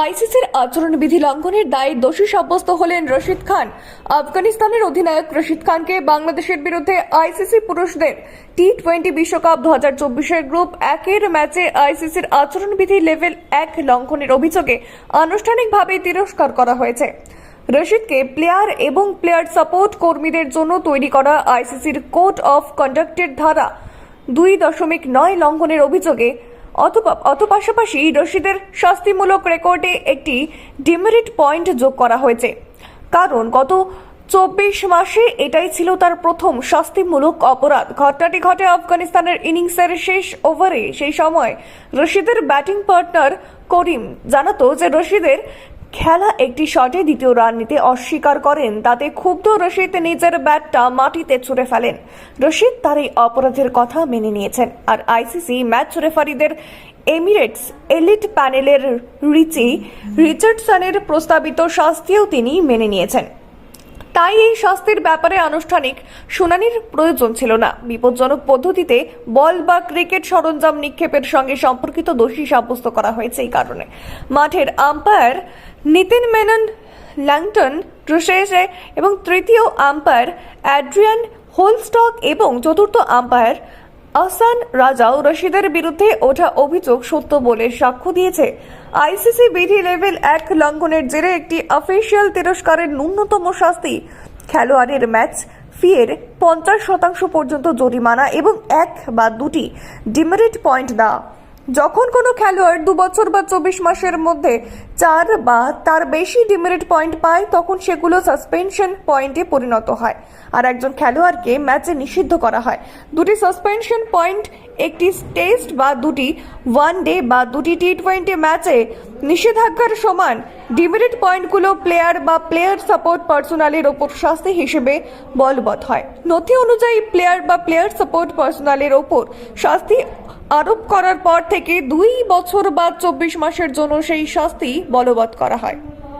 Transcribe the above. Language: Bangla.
আইসিসির আচরণবিধি লঙ্ঘনের দায়ে দোষী সাব্যস্ত হলেন রশিদ খান। আফগানিস্তানের অধিনায়ক রশিদ খানকে বাংলাদেশের বিরুদ্ধে আইসিসি পুরুষদের টি টোয়েন্টি বিশ্বকাপ দু হাজার চব্বিশের গ্রুপ একের ম্যাচে আইসিসির আচরণবিধি লেভেল এক লঙ্ঘনের অভিযোগে আনুষ্ঠানিকভাবে তিরস্কার করা হয়েছে। রশিদকে প্লেয়ার এবং প্লেয়ার সাপোর্ট কর্মীদের জন্য তৈরি করা আইসিসির কোড অফ কন্ডাক্টের ধারা দুই দশমিক নয় লঙ্ঘনের অভিযোগে অত পাশাপাশি রশিদের শাস্তিমূলক রেকর্ডে একটি ডিমেরিট পয়েন্ট যোগ করা হয়েছে। কারণ গত চব্বিশ মাসে এটাই ছিল তার প্রথম শাস্তিমূলক অপরাধ। ঘটনাটি ঘটে আফগানিস্তানের ইনিংসের শেষ ওভারে। সেই সময় রশিদের ব্যাটিং পার্টনার করিম জানাতো যে রশিদের খেলা একটি শটে দ্বিতীয় রান নিতে অস্বীকার করেন, তাতে ক্ষুব্ধ রশিদ নিজের ব্যাটটা মাটিতে ছুঁড়ে ফেলেন। রশিদ তার এই অপরাধের কথা মেনে নিয়েছেন, আর আইসিসি ম্যাচ রেফারিদের এমিরেটস এলিট প্যানেলের রিচি রিচার্ডসনের প্রস্তাবিত শাস্তিও তিনি মেনে নিয়েছেন। তাই এই শাস্তির ব্যাপারে আনুষ্ঠানিক শুনানির প্রয়োজন ছিল না। বিপজ্জনক পদ্ধতিতে বল বা ক্রিকেট সরঞ্জাম নিক্ষেপের সঙ্গে সম্পর্কিত দোষী সাব্যস্ত করা হয়েছে এই কারণে। মাঠের আম্পায়ার নিতিন মেনন ল্যাংটন ট্রুশেসে এবং তৃতীয় আম্পায়ার অ্যাড্রিয়ান হোলস্টক এবং চতুর্থ আম্পায়ার আসান রাজাও রশিদের বিরুদ্ধে ওঠা অভিযোগ সত্য বলে সাক্ষ্য দিয়েছে। আইসিসি বিধি লেভেল এক লঙ্ঘনের জেরে একটি অফিসিয়াল তিরস্কারের ন্যূনতম শাস্তি, খেলোয়াড়ের ম্যাচ ফিয়ের পঞ্চাশ শতাংশ পর্যন্ত জরিমানা এবং এক বা দুটি ডিমেরিট পয়েন্ট দেওয়া যখন কোনো খেলোয়াড় দু বছর বা চব্বিশ মাসের মধ্যে চার বা তার বেশি ডিমেরিট পয়েন্ট পায়, তখন সেগুলো সাসপেনশন পয়েন্টে পরিণত হয় আর একজন খেলোয়াড়কে ম্যাচে নিষিদ্ধ করা হয়। দুটি সাসপেনশন পয়েন্ট, একটি টেস্ট বা দুটি ওয়ান ডে বা দুটি টি টোয়েন্টি ম্যাচে নিষেধাজ্ঞার সমান ডিমেরিট পয়েন্টগুলো প্লেয়ার বা প্লেয়ার সাপোর্ট পার্সোনালের ওপর শাস্তি হিসেবে বলবৎ হয়। নথি অনুযায়ী প্লেয়ার বা প্লেয়ার সাপোর্ট পার্সোনালের ওপর শাস্তি আরোপ করার পর থেকে দুই বছর বা চব্বিশ মাসের জন্য সেই শাস্তি বলবৎ করা হয়।